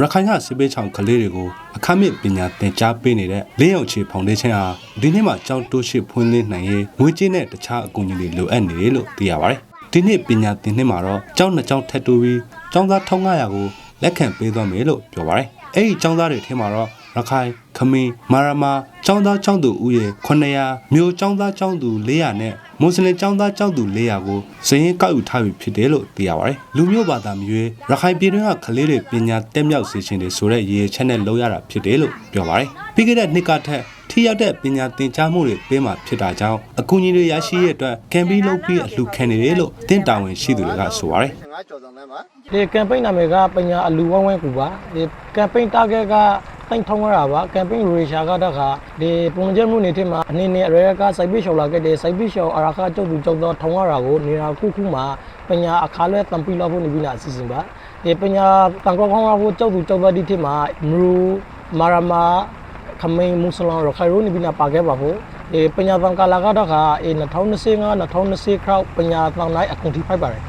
ရခိုင်ကစစ်ပေးချောင်ကလေးတွေကိုအခမဲ့ပညာသင်ကြားပေးနေတဲ့လင်းအောင်ချေဖောင်ဒေးရှင်းဟာဒီနေ့မှာကျောင်းတိုးရှိဖွင့်လှစ်နိုင်ရေးငွေကြေးနဲ့တခြားအကူအညီတွေလိုအပ်နေတယ်လို့သိရပါတယ်။ဒီနေ့ပညာသင်နှစ်မှာတော့ကျောင်းနှစ်ကျောင်းထပ်တိုးပြီးကျောင်းသား1500ကိုလက်ခံပေးသွားမယ်လို့ပြောပါတယ်။အဲ့ဒီကျောင်းသားတွေထဲမှာတော့ရခိုင်ခမင်းမာရမာကျောင်းသားကျောင်းသူဦးရေ900မြို့ကျောင်းသားကျောင်းသူ400နဲ့ မွတ်စလင်ကျောင်းသားကျောင်းသူ400ကိုစည်ရင်ကောက်ယူထားပြီဖြစ်တယ်လို့သိရပါတယ်။လူမျိုးဘာသာမျိုးရခိုင်ပြည်တွင်းကကလေးတွေပညာတက်မြောက်စေခြင်းတွေဆိုတဲ့ရည်ရည်ချက်နဲ့လုပ်ရတာဖြစ်တယ်လို့ပြောပါတယ်။ပြီးခဲ့တဲ့နှစ်ကထက်ထိရောက်တဲ့ပညာသင်ကြားမှုတွေပေးမှဖြစ်တာကြောင့်အကူအညီတွေရရှိရတဲ့အတွက်ကမ်ပိန်းလုပ်ပြီးအလှူခံနေတယ်လို့တင်တာဝန်ရှိသူတွေကဆိုပါတယ်။ငါကြော်ဆောင်လမ်းပါဒီကမ်ပိန်းနာမည်ကပညာအလူဝဝဲကူပါဒီကမ်ပိန်းတာဂက်က တိုင်ထောင်းရတာပါကမ်ပိန်းရေရှာကတခါဒီပုံကျမှုနေထမှာအနေနဲ့အရေကစိုက်ပိရှော်လာခဲ့တဲ့စိုက်ပိရှော်အရာခကျုပ်သူကျုပ်သောထောင်းရတာကိုနေရာခုခုမှာပညာအခါလဲတံပီလောက်ဖို့နေပြီလားအစီအစဉ်ပါဒီပညာတန်ကောခေါင်းရဖို့ကျုပ်သူကျုပ်သောဒီထမှာမရူမာရမာခမိန်မုစလန်ရခိုင်ရိုးနေပြီလားပါခဲ့ပါဖို့ဒီပညာတန်ကာလာကတော့ခါ2025 2020ခရောက်ပညာတန်တိုင်းအကုန်ထိဖိုက်ပါတယ်